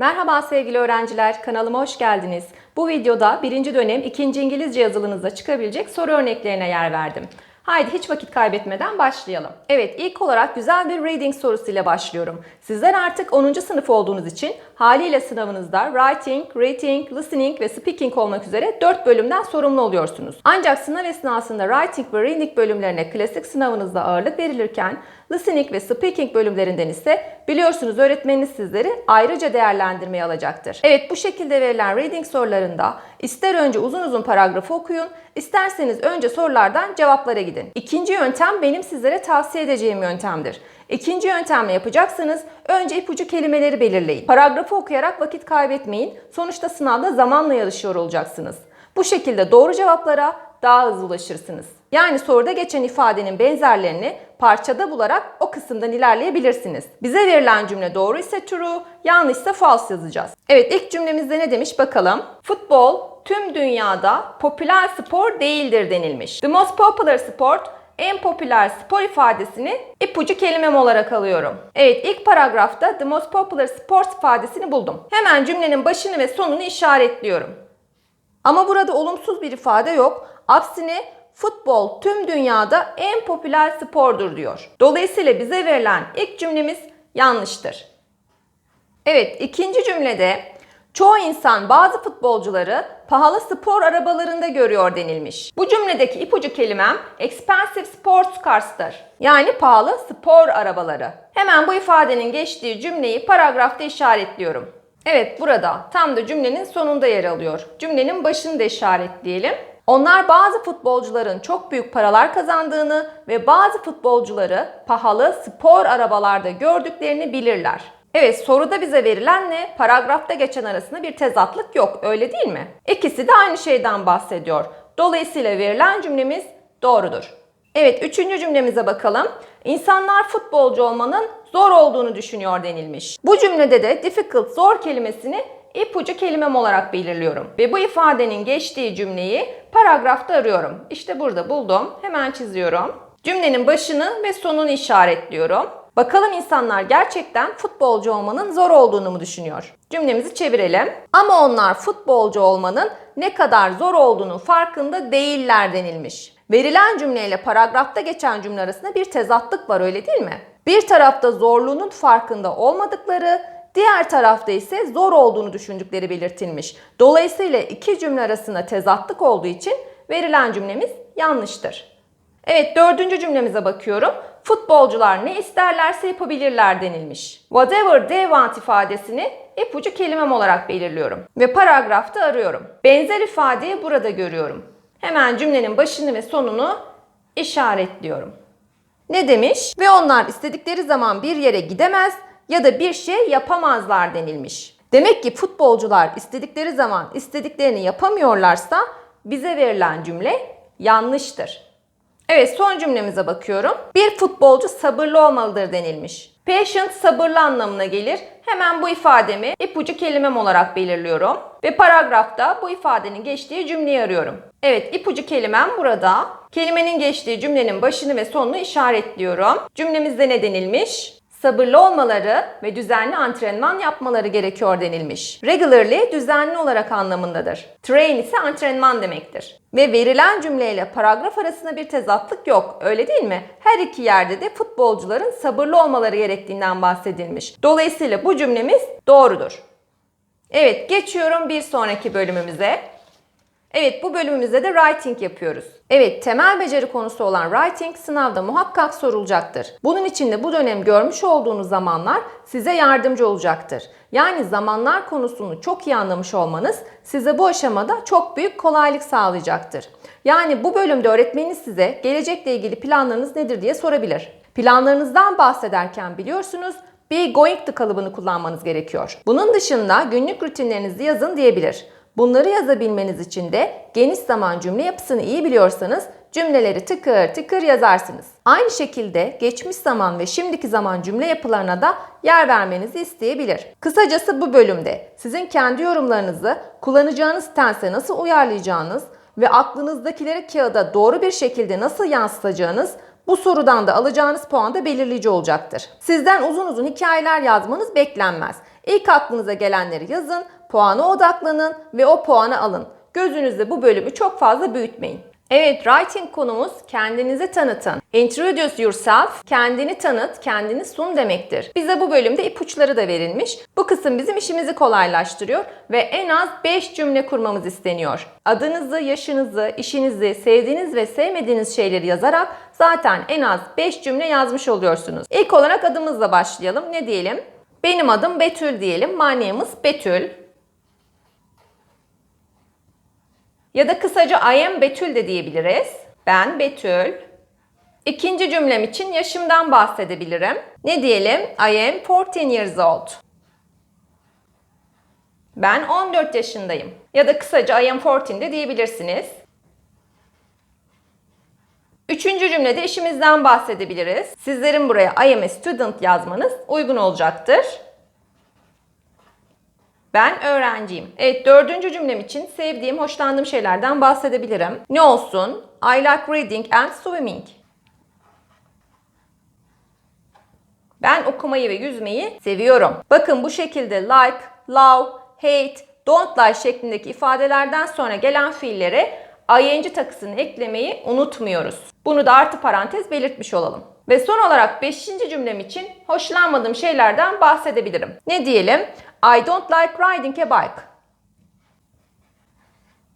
Merhaba sevgili öğrenciler, kanalıma hoş geldiniz. Bu videoda birinci dönem 2. İngilizce yazılınızda çıkabilecek soru örneklerine yer verdim. Haydi hiç vakit kaybetmeden başlayalım. Evet ilk olarak güzel bir reading sorusuyla başlıyorum. Sizler artık 10. sınıf olduğunuz için haliyle sınavınızda writing, reading, listening ve speaking olmak üzere 4 bölümden sorumlu oluyorsunuz. Ancak sınav esnasında writing ve reading bölümlerine klasik sınavınızda ağırlık verilirken listening ve speaking bölümlerinden ise biliyorsunuz öğretmeniniz sizleri ayrıca değerlendirmeye alacaktır. Evet bu şekilde verilen reading sorularında ister önce uzun uzun paragrafı okuyun, isterseniz önce sorulardan cevaplara gidin. İkinci yöntem benim sizlere tavsiye edeceğim yöntemdir. İkinci yöntemle yapacaksanız önce ipucu kelimeleri belirleyin. Paragrafı okuyarak vakit kaybetmeyin. Sonuçta sınavda zamanla yarışıyor olacaksınız. Bu şekilde doğru cevaplara daha hızlı ulaşırsınız. Yani soruda geçen ifadenin benzerlerini parçada bularak o kısımdan ilerleyebilirsiniz. Bize verilen cümle doğru ise true, yanlışsa false yazacağız. Evet ilk cümlemizde ne demiş bakalım. Futbol tüm dünyada popüler spor değildir denilmiş. The most popular sport en popüler spor ifadesini ipucu kelimem olarak alıyorum. Evet ilk paragrafta the most popular sports ifadesini buldum. Hemen cümlenin başını ve sonunu işaretliyorum. Ama burada olumsuz bir ifade yok. Aksine futbol tüm dünyada en popüler spordur diyor. Dolayısıyla bize verilen ilk cümlemiz yanlıştır. Evet ikinci cümlede çoğu insan bazı futbolcuları pahalı spor arabalarında görüyor denilmiş. Bu cümledeki ipucu kelimem expensive sports cars'tır. Yani pahalı spor arabaları. Hemen bu ifadenin geçtiği cümleyi paragrafta işaretliyorum. Evet burada tam da cümlenin sonunda yer alıyor. Cümlenin başını da işaretleyelim. Onlar bazı futbolcuların çok büyük paralar kazandığını ve bazı futbolcuları pahalı spor arabalarda gördüklerini bilirler. Evet soruda bize verilen ne? Paragrafta geçen arasında bir tezatlık yok öyle değil mi? İkisi de aynı şeyden bahsediyor. Dolayısıyla verilen cümlemiz doğrudur. Evet üçüncü cümlemize bakalım. İnsanlar futbolcu olmanın zor olduğunu düşünüyor denilmiş. Bu cümlede de difficult zor kelimesini ipucu kelimem olarak belirliyorum. Ve bu ifadenin geçtiği cümleyi paragrafta arıyorum. İşte burada buldum. Hemen çiziyorum. Cümlenin başını ve sonunu işaretliyorum. Bakalım insanlar gerçekten futbolcu olmanın zor olduğunu mu düşünüyor? Cümlemizi çevirelim. Ama onlar futbolcu olmanın ne kadar zor olduğunu farkında değiller denilmiş. Verilen cümleyle paragrafta geçen cümle arasında bir tezatlık var öyle değil mi? Bir tarafta zorluğunun farkında olmadıkları, diğer tarafta ise zor olduğunu düşündükleri belirtilmiş. Dolayısıyla iki cümle arasında tezatlık olduğu için verilen cümlemiz yanlıştır. Evet dördüncü cümlemize bakıyorum. Futbolcular ne isterlerse yapabilirler denilmiş. Whatever they want ifadesini ipucu kelimem olarak belirliyorum. Ve paragrafta arıyorum. Benzer ifadeyi burada görüyorum. Hemen cümlenin başını ve sonunu işaretliyorum. Ne demiş? Ve onlar istedikleri zaman bir yere gidemez ya da bir şey yapamazlar denilmiş. Demek ki futbolcular istedikleri zaman istediklerini yapamıyorlarsa bize verilen cümle yanlıştır. Evet son cümlemize bakıyorum. Bir futbolcu sabırlı olmalıdır denilmiş. Patient sabırlı anlamına gelir. Hemen bu ifademi ipucu kelimem olarak belirliyorum. Ve paragrafta bu ifadenin geçtiği cümleyi arıyorum. Evet ipucu kelimem burada. Kelimenin geçtiği cümlenin başını ve sonunu işaretliyorum. Cümlemizde ne denilmiş? Sabırlı olmaları ve düzenli antrenman yapmaları gerekiyor denilmiş. Regularly düzenli olarak anlamındadır. Train ise antrenman demektir. Ve verilen cümleyle paragraf arasında bir tezatlık yok. Öyle değil mi? Her iki yerde de futbolcuların sabırlı olmaları gerektiğinden bahsedilmiş. Dolayısıyla bu cümlemiz doğrudur. Evet, geçiyorum bir sonraki bölümümüze. Evet bu bölümümüzde de writing yapıyoruz. Evet temel beceri konusu olan writing sınavda muhakkak sorulacaktır. Bunun için de bu dönem görmüş olduğunuz zamanlar size yardımcı olacaktır. Yani zamanlar konusunu çok iyi anlamış olmanız size bu aşamada çok büyük kolaylık sağlayacaktır. Yani bu bölümde öğretmeniniz size gelecekle ilgili planlarınız nedir diye sorabilir. Planlarınızdan bahsederken biliyorsunuz be going to kalıbını kullanmanız gerekiyor. Bunun dışında günlük rutinlerinizi yazın diyebilir. Bunları yazabilmeniz için de geniş zaman cümle yapısını iyi biliyorsanız cümleleri tıkır tıkır yazarsınız. Aynı şekilde geçmiş zaman ve şimdiki zaman cümle yapılarına da yer vermenizi isteyebilir. Kısacası bu bölümde sizin kendi yorumlarınızı kullanacağınız tense nasıl uyarlayacağınız ve aklınızdakileri kağıda doğru bir şekilde nasıl yansıtacağınız bu sorudan da alacağınız puan da belirleyici olacaktır. Sizden uzun uzun hikayeler yazmanız beklenmez. İlk aklınıza gelenleri yazın, puana odaklanın ve o puanı alın. Gözünüzde bu bölümü çok fazla büyütmeyin. Evet, writing konumuz kendinizi tanıtın. Introduce yourself, kendini tanıt, kendini sun demektir. Bize bu bölümde ipuçları da verilmiş. Bu kısım bizim işimizi kolaylaştırıyor ve en az 5 cümle kurmamız isteniyor. Adınızı, yaşınızı, işinizi, sevdiğiniz ve sevmediğiniz şeyleri yazarak zaten en az 5 cümle yazmış oluyorsunuz. İlk olarak adımızla başlayalım. Ne diyelim? Benim adım Betül diyelim. My Betül. Ya da kısaca I am Betül de diyebiliriz. Ben Betül. İkinci cümlem için yaşımdan bahsedebilirim. Ne diyelim? I am 14 years old. Ben 14 yaşındayım. Ya da kısaca I am 14 de diyebilirsiniz. Üçüncü cümlede işimizden bahsedebiliriz. Sizlerin buraya I am a student yazmanız uygun olacaktır. Ben öğrenciyim. Evet dördüncü cümlem için sevdiğim, hoşlandığım şeylerden bahsedebilirim. Ne olsun? I like reading and swimming. Ben okumayı ve yüzmeyi seviyorum. Bakın bu şekilde like, love, hate, don't like şeklindeki ifadelerden sonra gelen fiillere ing takısını eklemeyi unutmuyoruz. Bunu da artı parantez belirtmiş olalım. Ve son olarak 5. cümlem için hoşlanmadığım şeylerden bahsedebilirim. Ne diyelim? I don't like riding a bike.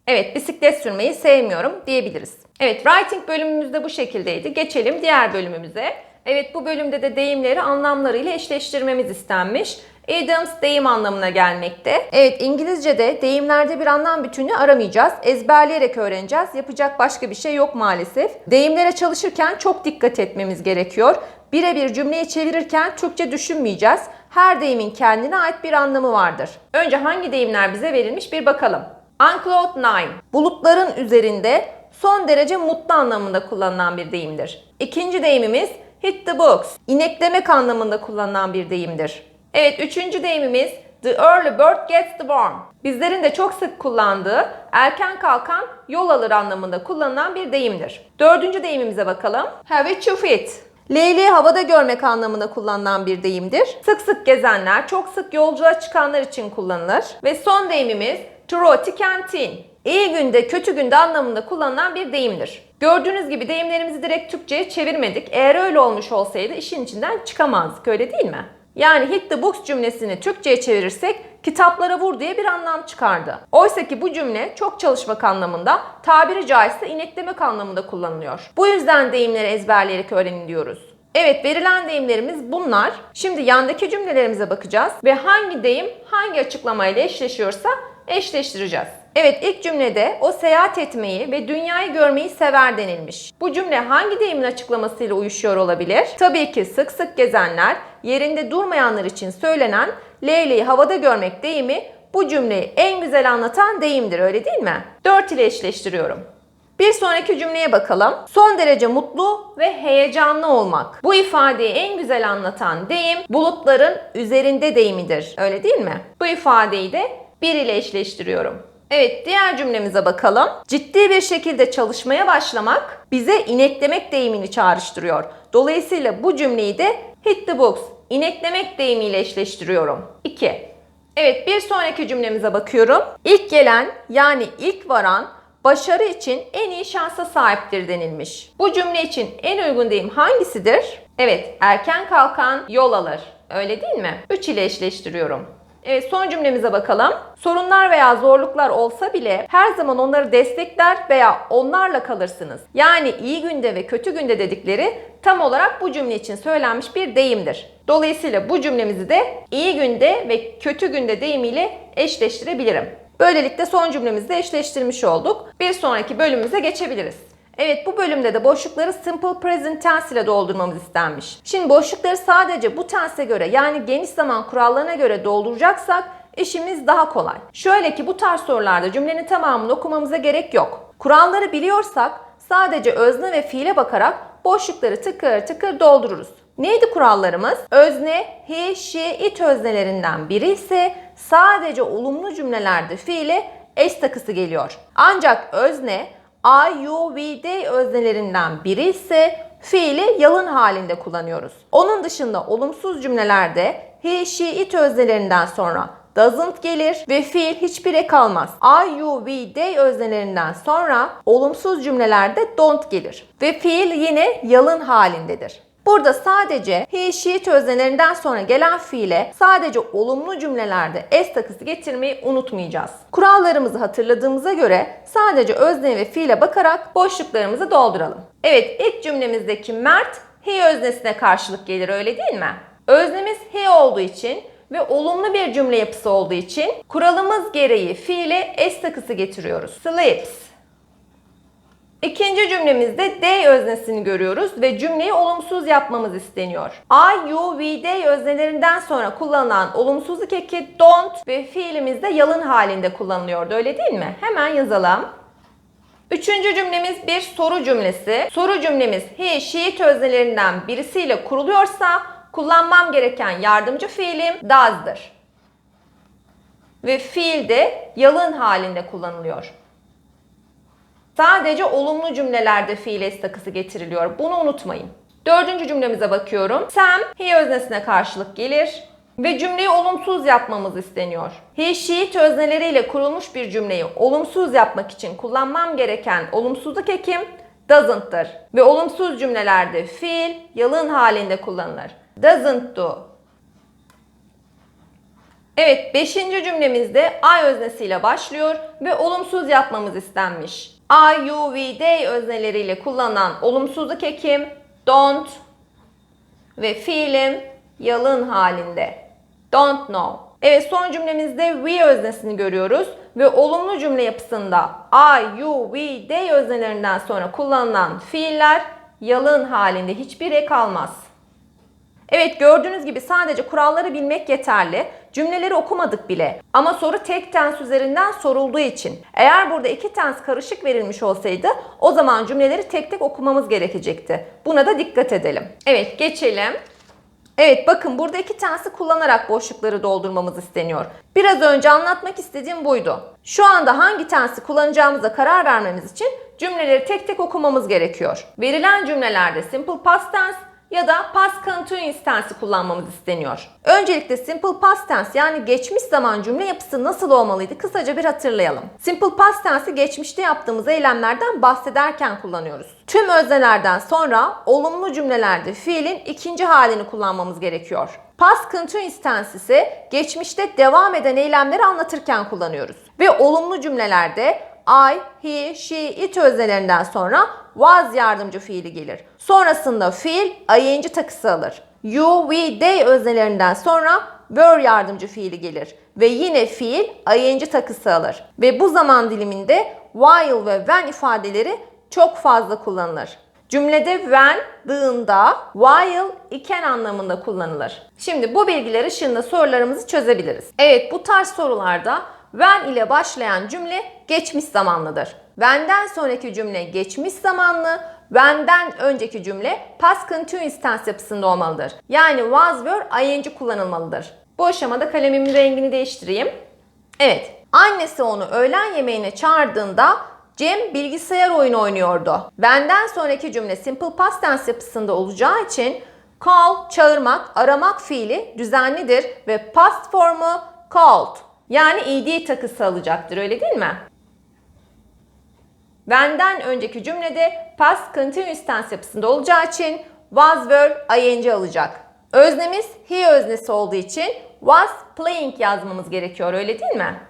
Evet, bisiklet sürmeyi sevmiyorum diyebiliriz. Evet, writing bölümümüzde bu şekildeydi. Geçelim diğer bölümümüze. Evet, bu bölümde de deyimleri anlamlarıyla eşleştirmemiz istenmiş. Idioms deyim anlamına gelmekte. Evet, İngilizce'de deyimlerde bir anlam bütünü aramayacağız. Ezberleyerek öğreneceğiz. Yapacak başka bir şey yok maalesef. Deyimlere çalışırken çok dikkat etmemiz gerekiyor. Birebir cümleyi çevirirken Türkçe düşünmeyeceğiz. Her deyimin kendine ait bir anlamı vardır. Önce hangi deyimler bize verilmiş bir bakalım. Uncloud nine, bulutların üzerinde son derece mutlu anlamında kullanılan bir deyimdir. İkinci deyimimiz hit the books, ineklemek anlamında kullanılan bir deyimdir. Evet, üçüncü deyimimiz the early bird gets the worm. Bizlerin de çok sık kullandığı erken kalkan yol alır anlamında kullanılan bir deyimdir. Dördüncü deyimimize bakalım. Have it to fit. Leyleği havada görmek anlamında kullanılan bir deyimdir. Sık sık gezenler, çok sık yolculuğa çıkanlar için kullanılır. Ve son deyimimiz Troti Canteen. İyi günde, kötü günde anlamında kullanılan bir deyimdir. Gördüğünüz gibi deyimlerimizi direkt Türkçe'ye çevirmedik. Eğer öyle olmuş olsaydı işin içinden çıkamazdık öyle değil mi? Yani hit the books cümlesini Türkçe'ye çevirirsek kitaplara vur diye bir anlam çıkardı. Oysa ki bu cümle çok çalışmak anlamında, tabiri caizse ineklemek anlamında kullanılıyor. Bu yüzden deyimleri ezberleyerek öğrenin diyoruz. Evet verilen deyimlerimiz bunlar. Şimdi yandaki cümlelerimize bakacağız ve hangi deyim hangi açıklamayla eşleşiyorsa eşleştireceğiz. Evet ilk cümlede o seyahat etmeyi ve dünyayı görmeyi sever denilmiş. Bu cümle hangi deyimin açıklamasıyla uyuşuyor olabilir? Tabii ki sık sık gezenler, yerinde durmayanlar için söylenen leyleği havada görmek deyimi bu cümleyi en güzel anlatan deyimdir öyle değil mi? 4 ile eşleştiriyorum. Bir sonraki cümleye bakalım. Son derece mutlu ve heyecanlı olmak. Bu ifadeyi en güzel anlatan deyim bulutların üzerinde deyimidir. Öyle değil mi? Bu ifadeyi de 1 ile eşleştiriyorum. Evet diğer cümlemize bakalım. Ciddi bir şekilde çalışmaya başlamak bize ineklemek deyimini çağrıştırıyor. Dolayısıyla bu cümleyi de hit the books, ineklemek deyimiyle eşleştiriyorum. 2. Evet bir sonraki cümlemize bakıyorum. İlk gelen yani ilk varan başarı için en iyi şansa sahiptir denilmiş. Bu cümle için en uygun deyim hangisidir? Evet erken kalkan yol alır. Öyle değil mi? 3 ile eşleştiriyorum. Evet son cümlemize bakalım. Sorunlar veya zorluklar olsa bile her zaman onları destekler veya onlarla kalırsınız. Yani iyi günde ve kötü günde dedikleri tam olarak bu cümle için söylenmiş bir deyimdir. Dolayısıyla bu cümlemizi de iyi günde ve kötü günde deyimiyle eşleştirebilirim. Böylelikle son cümlemizi de eşleştirmiş olduk. Bir sonraki bölümümüze geçebiliriz. Evet bu bölümde de boşlukları simple present tense ile doldurmamız istenmiş. Şimdi boşlukları sadece bu tense'e göre yani geniş zaman kurallarına göre dolduracaksak işimiz daha kolay. Şöyle ki bu tarz sorularda cümlenin tamamını okumamıza gerek yok. Kuralları biliyorsak sadece özne ve fiile bakarak boşlukları tıkır tıkır doldururuz. Neydi kurallarımız? Özne, he, she, it öznelerinden biri ise sadece olumlu cümlelerde fiile s takısı geliyor. Ancak özne I, you, we, they öznelerinden biri ise fiili yalın halinde kullanıyoruz. Onun dışında olumsuz cümlelerde he, she, it öznelerinden sonra doesn't gelir ve fiil hiçbir ek almaz. I, you, we, they öznelerinden sonra olumsuz cümlelerde don't gelir ve fiil yine yalın halindedir. Burada sadece he, she, öznelerinden sonra gelen fiile sadece olumlu cümlelerde s takısı getirmeyi unutmayacağız. Kurallarımızı hatırladığımıza göre sadece özne ve fiile bakarak boşluklarımızı dolduralım. Evet ilk cümlemizdeki Mert he öznesine karşılık gelir öyle değil mi? Öznemiz he olduğu için ve olumlu bir cümle yapısı olduğu için kuralımız gereği fiile s takısı getiriyoruz. Sleeps. İkinci cümlemizde they öznesini görüyoruz ve cümleyi olumsuz yapmamız isteniyor. I, you, we, they öznelerinden sonra kullanılan olumsuzluk eki don't ve fiilimizde yalın halinde kullanılıyordu öyle değil mi? Hemen yazalım. Üçüncü cümlemiz bir soru cümlesi. Soru cümlemiz he, she, öznelerinden birisiyle kuruluyorsa kullanmam gereken yardımcı fiilim does'dır. Ve fiil de yalın halinde kullanılıyor. Sadece olumlu cümlelerde fiil es takısı getiriliyor. Bunu unutmayın. Dördüncü cümlemize bakıyorum. Sam, he öznesine karşılık gelir ve cümleyi olumsuz yapmamız isteniyor. He, she, özneleriyle kurulmuş bir cümleyi olumsuz yapmak için kullanmam gereken olumsuzluk ekim doesn't'tır. Ve olumsuz cümlelerde fiil yalın halinde kullanılır. Doesn't do. Evet, beşinci cümlemizde I öznesiyle başlıyor ve olumsuz yapmamız istenmiş. I, you, we, they özneleriyle kullanılan olumsuzluk ekim don't ve fiilim yalın halinde. Don't know. Evet son cümlemizde we öznesini görüyoruz ve olumlu cümle yapısında I, you, we, they öznelerinden sonra kullanılan fiiller yalın halinde hiçbir ek almaz. Evet gördüğünüz gibi sadece kuralları bilmek yeterli. Cümleleri okumadık bile. Ama soru tek tens üzerinden sorulduğu için. Eğer burada iki tens karışık verilmiş olsaydı o zaman cümleleri tek tek okumamız gerekecekti. Buna da dikkat edelim. Evet geçelim. Evet bakın burada iki tensi kullanarak boşlukları doldurmamız isteniyor. Biraz önce anlatmak istediğim buydu. Şu anda hangi tensi kullanacağımıza karar vermemiz için cümleleri tek tek okumamız gerekiyor. Verilen cümlelerde simple past tense ya da past continuous tense'i kullanmamız isteniyor. Öncelikle simple past tense yani geçmiş zaman cümle yapısı nasıl olmalıydı kısaca bir hatırlayalım. Simple past tense'i geçmişte yaptığımız eylemlerden bahsederken kullanıyoruz. Tüm öznelerden sonra olumlu cümlelerde fiilin ikinci halini kullanmamız gerekiyor. Past continuous tense ise geçmişte devam eden eylemleri anlatırken kullanıyoruz. Ve olumlu cümlelerde I, he, she, it öznelerinden sonra was yardımcı fiili gelir. Sonrasında fiil ing takısı alır. You, we, they öznelerinden sonra were yardımcı fiili gelir. Ve yine fiil ing takısı alır. Ve bu zaman diliminde while ve when ifadeleri çok fazla kullanılır. Cümlede when dığında, while iken anlamında kullanılır. Şimdi bu bilgiler ışığında sorularımızı çözebiliriz. Evet bu tarz sorularda when ile başlayan cümle geçmiş zamanlıdır. When'den sonraki cümle geçmiş zamanlı, when'den önceki cümle past continuous tense yapısında olmalıdır. Yani was were ing kullanılmalıdır. Bu aşamada kalemimin rengini değiştireyim. Evet, annesi onu öğlen yemeğine çağırdığında Cem bilgisayar oyunu oynuyordu. When'den sonraki cümle simple past tense yapısında olacağı için call, çağırmak, aramak fiili düzenlidir ve past formu called. Yani ed takısı alacaktır öyle değil mi? When'den önceki cümlede past continuous tense yapısında olacağı için was were ing alacak. Öznemiz he öznesi olduğu için was playing yazmamız gerekiyor öyle değil mi?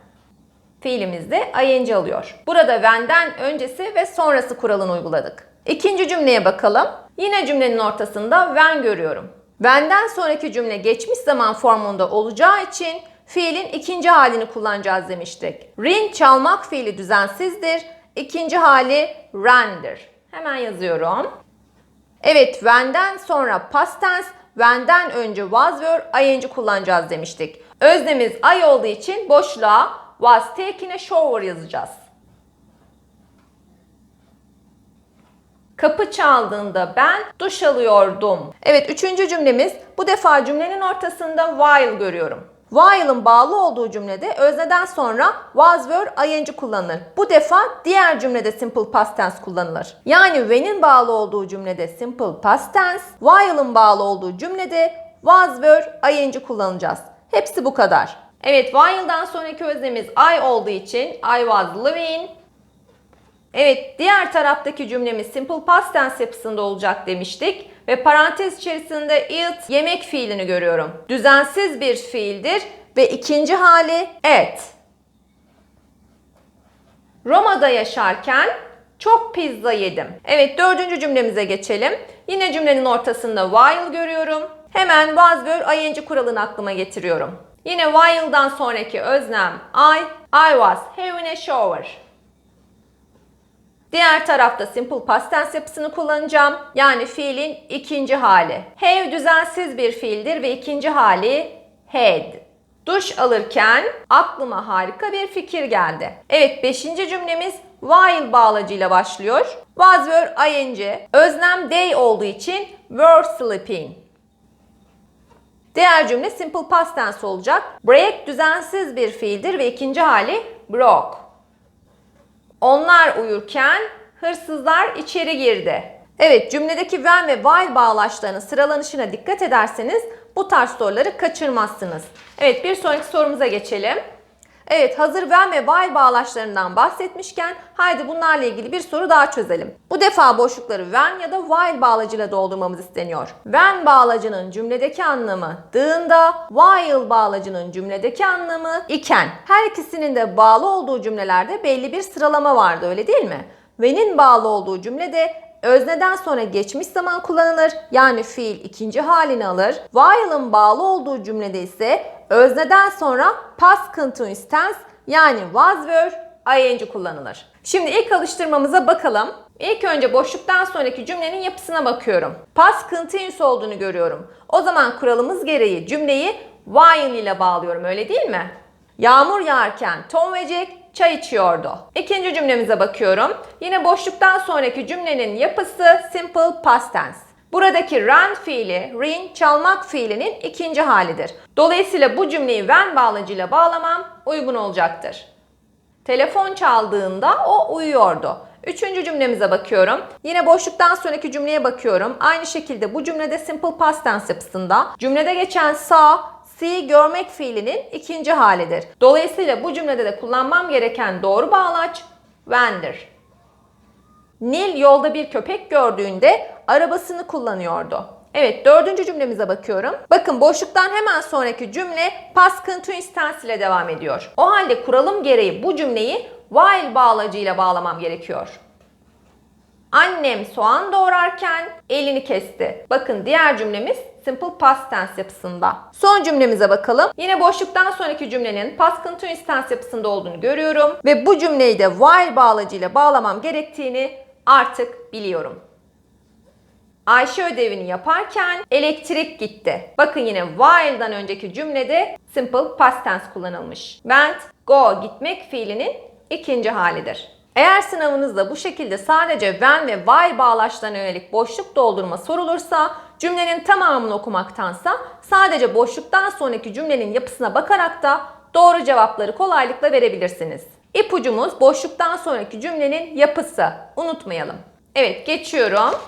Fiilimiz de ing alıyor. Burada when'den öncesi ve sonrası kuralını uyguladık. İkinci cümleye bakalım. Yine cümlenin ortasında when görüyorum. When'den sonraki cümle geçmiş zaman formunda olacağı için fiilin ikinci halini kullanacağız demiştik. Ring çalmak fiili düzensizdir. İkinci hali ran'dir. Hemen yazıyorum. Evet, when'den sonra past tense, when'den önce was were, ing kullanacağız demiştik. Öznemiz I olduğu için boşluğa was taken a shower yazacağız. Kapı çaldığında ben duş alıyordum. Evet, üçüncü cümlemiz. Bu defa cümlenin ortasında while görüyorum. While'ın bağlı olduğu cümlede özneden sonra was were ing kullanılır. Bu defa diğer cümlede simple past tense kullanılır. Yani when'in bağlı olduğu cümlede simple past tense, while'ın bağlı olduğu cümlede was, were, ing kullanacağız. Hepsi bu kadar. Evet, while'dan sonraki öznemiz I olduğu için I was living. Evet, diğer taraftaki cümlemiz simple past tense yapısında olacak demiştik. Ve parantez içerisinde eat yemek fiilini görüyorum. Düzensiz bir fiildir ve ikinci hali et. Roma'da yaşarken çok pizza yedim. Evet dördüncü cümlemize geçelim. Yine cümlenin ortasında while görüyorum. Hemen was were ing kuralını aklıma getiriyorum. Yine while'dan sonraki öznem I, I was having a shower. Diğer tarafta simple past tense yapısını kullanacağım. Yani fiilin ikinci hali. Have düzensiz bir fiildir ve ikinci hali had. Duş alırken aklıma harika bir fikir geldi. Evet beşinci cümlemiz while bağlacıyla başlıyor. Was were ing. Öznem they olduğu için were sleeping. Diğer cümle simple past tense olacak. Break düzensiz bir fiildir ve ikinci hali broke. Onlar uyurken hırsızlar içeri girdi. Evet cümledeki when ve while bağlaçlarının sıralanışına dikkat ederseniz bu tarz soruları kaçırmazsınız. Evet bir sonraki sorumuza geçelim. Evet hazır when ve while bağlaçlarından bahsetmişken haydi bunlarla ilgili bir soru daha çözelim. Bu defa boşlukları when ya da while bağlacıyla doldurmamız isteniyor. When bağlacının cümledeki anlamı dığında, while bağlacının cümledeki anlamı iken. Her ikisinin de bağlı olduğu cümlelerde belli bir sıralama vardı öyle değil mi? When'in bağlı olduğu cümlede Özneden sonra geçmiş zaman kullanılır. Yani fiil ikinci halini alır. While'ın bağlı olduğu cümlede ise özneden sonra past continuous tense yani was were ing kullanılır. Şimdi ilk alıştırmamıza bakalım. İlk önce boşluktan sonraki cümlenin yapısına bakıyorum. Past continuous olduğunu görüyorum. O zaman kuralımız gereği cümleyi while ile bağlıyorum öyle değil mi? Yağmur yağarken Tom ve Jack çay içiyordu. İkinci cümlemize bakıyorum. Yine boşluktan sonraki cümlenin yapısı simple past tense. Buradaki run fiili, ring çalmak fiilinin ikinci halidir. Dolayısıyla bu cümleyi when bağlacıyla bağlamam uygun olacaktır. Telefon çaldığında o uyuyordu. Üçüncü cümlemize bakıyorum. Yine boşluktan sonraki cümleye bakıyorum. Aynı şekilde bu cümlede simple past tense yapısında. Cümlede geçen saw, see görmek fiilinin ikinci halidir. Dolayısıyla bu cümlede de kullanmam gereken doğru bağlaç when'dir. Nil yolda bir köpek gördüğünde arabasını kullanıyordu. Evet dördüncü cümlemize bakıyorum. Bakın boşluktan hemen sonraki cümle past continuous tense ile devam ediyor. O halde kuralım gereği bu cümleyi while bağlacıyla bağlamam gerekiyor. Annem soğan doğrarken elini kesti. Bakın diğer cümlemiz simple past tense yapısında. Son cümlemize bakalım. Yine boşluktan sonraki cümlenin past continuous tense yapısında olduğunu görüyorum. Ve bu cümleyi de while bağlacıyla bağlamam gerektiğini artık biliyorum. Ayşe ödevini yaparken elektrik gitti. Bakın yine while'dan önceki cümlede simple past tense kullanılmış. Went, go gitmek fiilinin ikinci halidir. Eğer sınavınızda bu şekilde sadece when ve while bağlaçlarına yönelik boşluk doldurma sorulursa cümlenin tamamını okumaktansa sadece boşluktan sonraki cümlenin yapısına bakarak da doğru cevapları kolaylıkla verebilirsiniz. İpucumuz boşluktan sonraki cümlenin yapısı. Unutmayalım. Evet geçiyorum.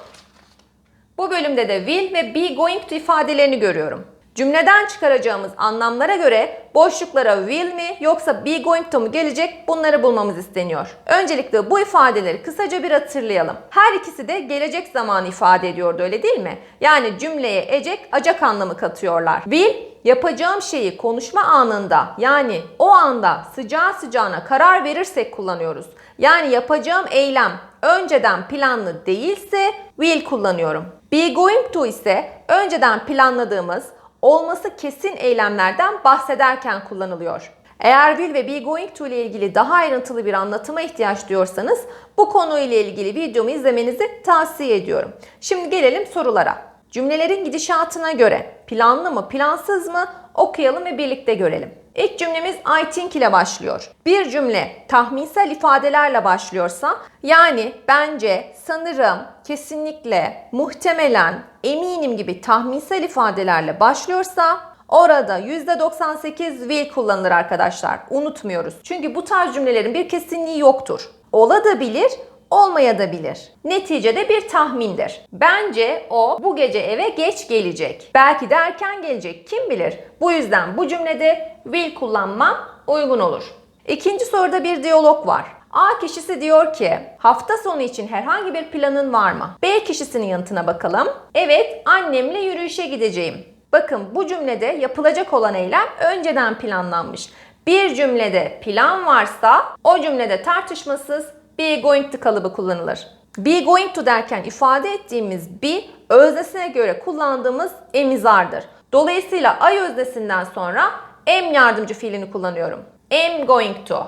Bu bölümde de will ve be going to ifadelerini görüyorum. Cümleden çıkaracağımız anlamlara göre boşluklara will mi yoksa be going to mu gelecek bunları bulmamız isteniyor. Öncelikle bu ifadeleri kısaca bir hatırlayalım. Her ikisi de gelecek zaman ifade ediyordu öyle değil mi? Yani cümleye ecek, acak anlamı katıyorlar. Will yapacağım şeyi konuşma anında yani o anda sıcağı sıcağına karar verirsek kullanıyoruz. Yani yapacağım eylem önceden planlı değilse will kullanıyorum. Be going to ise önceden planladığımız olması kesin eylemlerden bahsederken kullanılıyor. Eğer will ve be going to ile ilgili daha ayrıntılı bir anlatıma ihtiyaç duyuyorsanız bu konuyla ilgili videomu izlemenizi tavsiye ediyorum. Şimdi gelelim sorulara. Cümlelerin gidişatına göre planlı mı plansız mı okuyalım ve birlikte görelim. İlk cümlemiz I think ile başlıyor. Bir cümle tahminsel ifadelerle başlıyorsa yani bence, sanırım, kesinlikle, muhtemelen, eminim gibi tahminsel ifadelerle başlıyorsa orada %98 will kullanılır arkadaşlar. Unutmuyoruz. Çünkü bu tarz cümlelerin bir kesinliği yoktur. Ola da bilir, olmayabilir. Neticede bir tahmindir. Bence o bu gece eve geç gelecek. Belki de erken gelecek. Kim bilir? Bu yüzden bu cümlede will kullanmam uygun olur. İkinci soruda bir diyalog var. A kişisi diyor ki hafta sonu için herhangi bir planın var mı? B kişisinin yanıtına bakalım. Evet annemle yürüyüşe gideceğim. Bakın bu cümlede yapılacak olan eylem önceden planlanmış. Bir cümlede plan varsa o cümlede tartışmasız be going to kalıbı kullanılır. Be going to derken ifade ettiğimiz be öznesine göre kullandığımız emizardır. Dolayısıyla ay öznesinden sonra am yardımcı fiilini kullanıyorum. Am going to.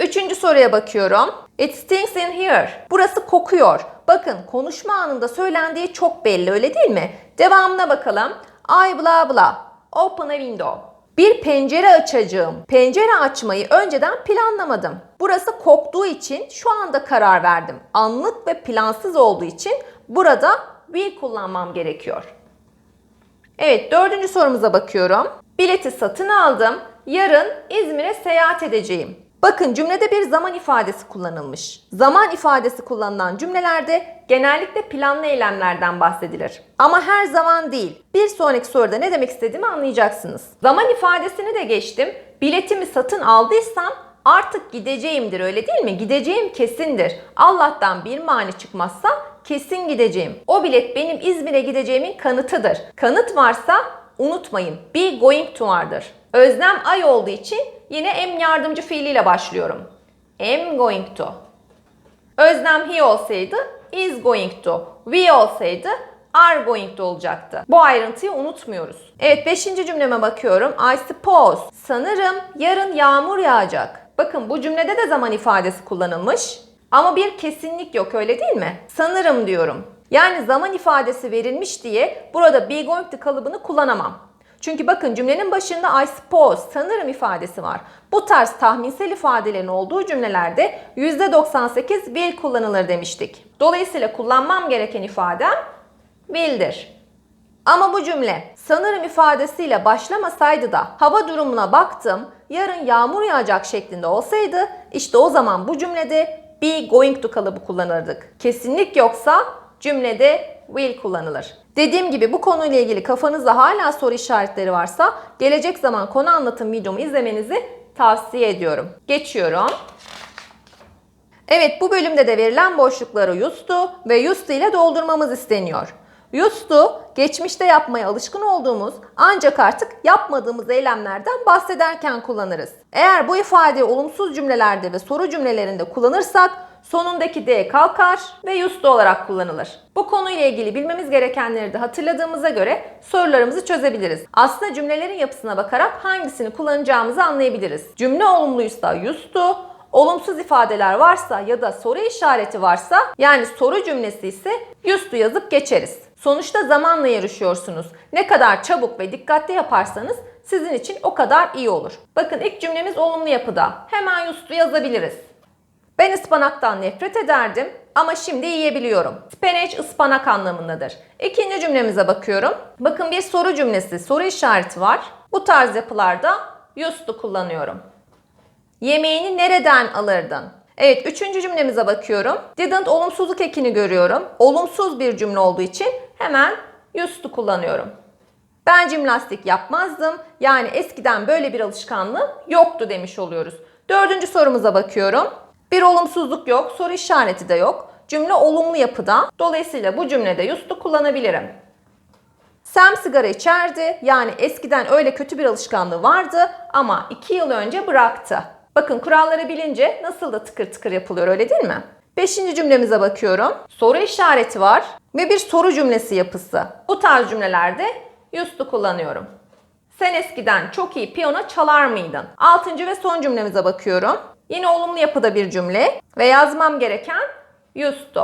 Üçüncü soruya bakıyorum. It stinks in here. Burası kokuyor. Bakın konuşma anında söylendiği çok belli öyle değil mi? Devamına bakalım. I blah blah. Open a window. Bir pencere açacağım. Pencere açmayı önceden planlamadım. Burası koktuğu için şu anda karar verdim. Anlık ve plansız olduğu için burada will kullanmam gerekiyor. Evet dördüncü sorumuza bakıyorum. Bileti satın aldım. Yarın İzmir'e seyahat edeceğim. Bakın cümlede bir zaman ifadesi kullanılmış. Zaman ifadesi kullanılan cümlelerde genellikle planlı eylemlerden bahsedilir. Ama her zaman değil. Bir sonraki soruda ne demek istediğimi anlayacaksınız. Zaman ifadesini de geçtim. Biletimi satın aldıysam artık gideceğimdir öyle değil mi? Gideceğim kesindir. Allah'tan bir mani çıkmazsa kesin gideceğim. O bilet benim İzmir'e gideceğimin kanıtıdır. Kanıt varsa unutmayın be going to vardır. Özlem ay olduğu için yine am yardımcı fiiliyle başlıyorum. Am going to. Özlem he olsaydı is going to. We olsaydı are going to olacaktı. Bu ayrıntıyı unutmuyoruz. Evet 5. cümleme bakıyorum. I suppose. Sanırım yarın yağmur yağacak. Bakın bu cümlede de zaman ifadesi kullanılmış. Ama bir kesinlik yok öyle değil mi? Sanırım diyorum. Yani zaman ifadesi verilmiş diye burada be going to kalıbını kullanamam. Çünkü bakın cümlenin başında I suppose, sanırım ifadesi var. Bu tarz tahminsel ifadelerin olduğu cümlelerde %98 will kullanılır demiştik. Dolayısıyla kullanmam gereken ifadem will'dir. Ama bu cümle sanırım ifadesiyle başlamasaydı da hava durumuna baktım, yarın yağmur yağacak şeklinde olsaydı işte o zaman bu cümlede be going to kalıbı kullanırdık. Kesinlik yoksa cümlede will kullanılır. Dediğim gibi bu konuyla ilgili kafanızda hala soru işaretleri varsa gelecek zaman konu anlatım videomu izlemenizi tavsiye ediyorum. Geçiyorum. Evet bu bölümde de verilen boşlukları to ve to ile doldurmamız isteniyor. To geçmişte yapmaya alışkın olduğumuz ancak artık yapmadığımız eylemlerden bahsederken kullanırız. Eğer bu ifadeyi olumsuz cümlelerde ve soru cümlelerinde kullanırsak sonundaki D kalkar ve to olarak kullanılır. Bu konuyla ilgili bilmemiz gerekenleri de hatırladığımıza göre sorularımızı çözebiliriz. Aslında cümlelerin yapısına bakarak hangisini kullanacağımızı anlayabiliriz. Cümle olumluysa to, olumsuz ifadeler varsa ya da soru işareti varsa yani soru cümlesi ise to yazıp geçeriz. Sonuçta zamanla yarışıyorsunuz. Ne kadar çabuk ve dikkatli yaparsanız sizin için o kadar iyi olur. Bakın ilk cümlemiz olumlu yapıda. Hemen to yazabiliriz. Ben ıspanaktan nefret ederdim ama şimdi yiyebiliyorum. Spinach ıspanak anlamındadır. İkinci cümlemize bakıyorum. Bakın bir soru cümlesi, soru işareti var. Bu tarz yapılarda to kullanıyorum. Yemeğini nereden alırdın? Evet, üçüncü cümlemize bakıyorum. Didn't olumsuzluk ekini görüyorum. Olumsuz bir cümle olduğu için hemen used to kullanıyorum. Ben jimnastik yapmazdım. Yani eskiden böyle bir alışkanlığı yoktu demiş oluyoruz. Dördüncü sorumuza bakıyorum. Bir olumsuzluk yok, soru işareti de yok. Cümle olumlu yapıda. Dolayısıyla bu cümlede used kullanabilirim. Sam sigara içerdi. Yani eskiden öyle kötü bir alışkanlığı vardı ama 2 yıl önce bıraktı. Bakın kuralları bilince nasıl da tıkır tıkır yapılıyor öyle değil mi? Beşinci cümlemize bakıyorum. Soru işareti var ve bir soru cümlesi yapısı. Bu tarz cümlelerde used kullanıyorum. Sen eskiden çok iyi piyano çalar mıydın? Altıncı ve son cümlemize bakıyorum. Yine olumlu yapıda bir cümle ve yazmam gereken used.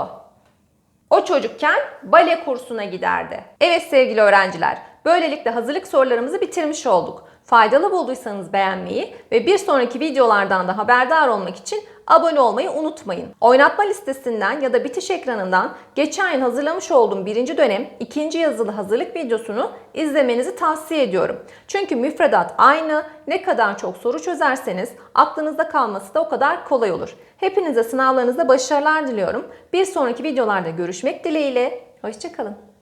O çocukken bale kursuna giderdi. Evet sevgili öğrenciler, böylelikle hazırlık sorularımızı bitirmiş olduk. Faydalı bulduysanız beğenmeyi ve bir sonraki videolardan da haberdar olmak için abone olmayı unutmayın. Oynatma listesinden ya da bitiş ekranından geçen yıl hazırlamış olduğum birinci dönem ikinci yazılı hazırlık videosunu izlemenizi tavsiye ediyorum. Çünkü müfredat aynı, ne kadar çok soru çözerseniz aklınızda kalması da o kadar kolay olur. Hepinize sınavlarınızda başarılar diliyorum. Bir sonraki videolarda görüşmek dileğiyle, hoşçakalın.